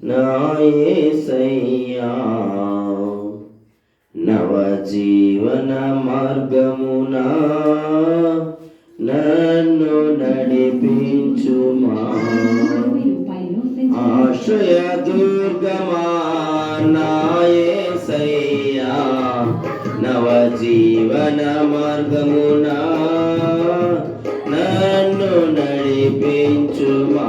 నాయసయ్యా నవజీవన మార్గమునా నన్ను నడిపించుమా. ఆశ్రయ దుర్గమా నాయసయ్యా నవజీవన మార్గమునా నన్ను నడిపించుమా.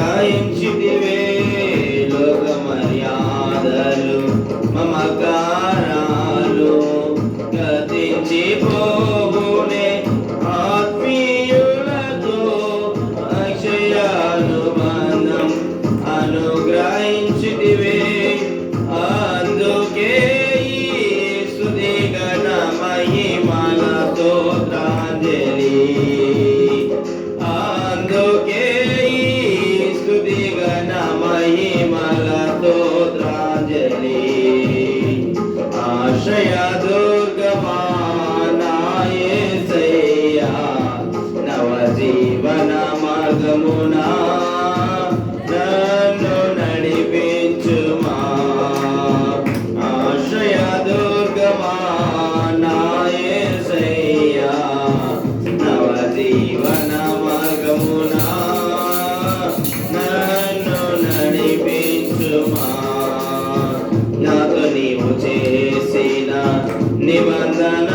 time నవజీవన మార్గమునా నన్ను నడిపించుమా. నాతో నీవు చేసిన నిబంధన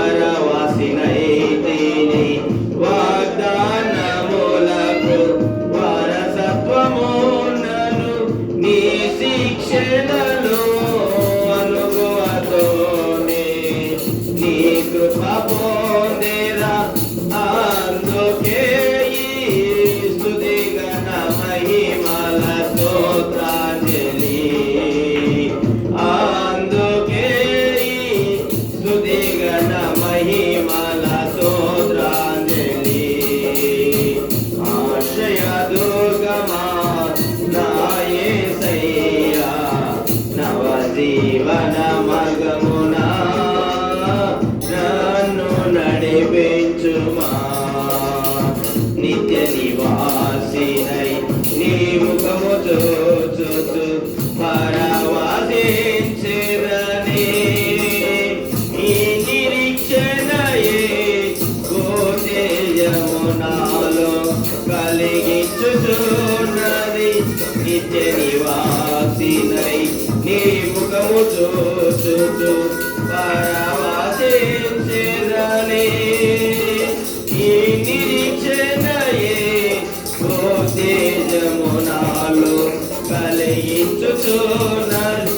అరవాసినైతేనే వాగ్దానములకు వారసత్వమున్నను నీ శిక్షణలో అనుగువతోనే నీ కృపపో జీవన మగమునా నన్ను నడిపించుమా. నిత్య నివాసినై నీ ముఖము చూచుచు పరవాదించిరని ఈ నిరీక్షణయే గోచేయమునాలో కలిగించుచున్నది. నిత్య నివాసినై నీ ముఖము చూచుచు పరవాదించిరని ఈ నిరీక్షణయే గోచేయమునాలో కలిగించుచున్నది తుదిగన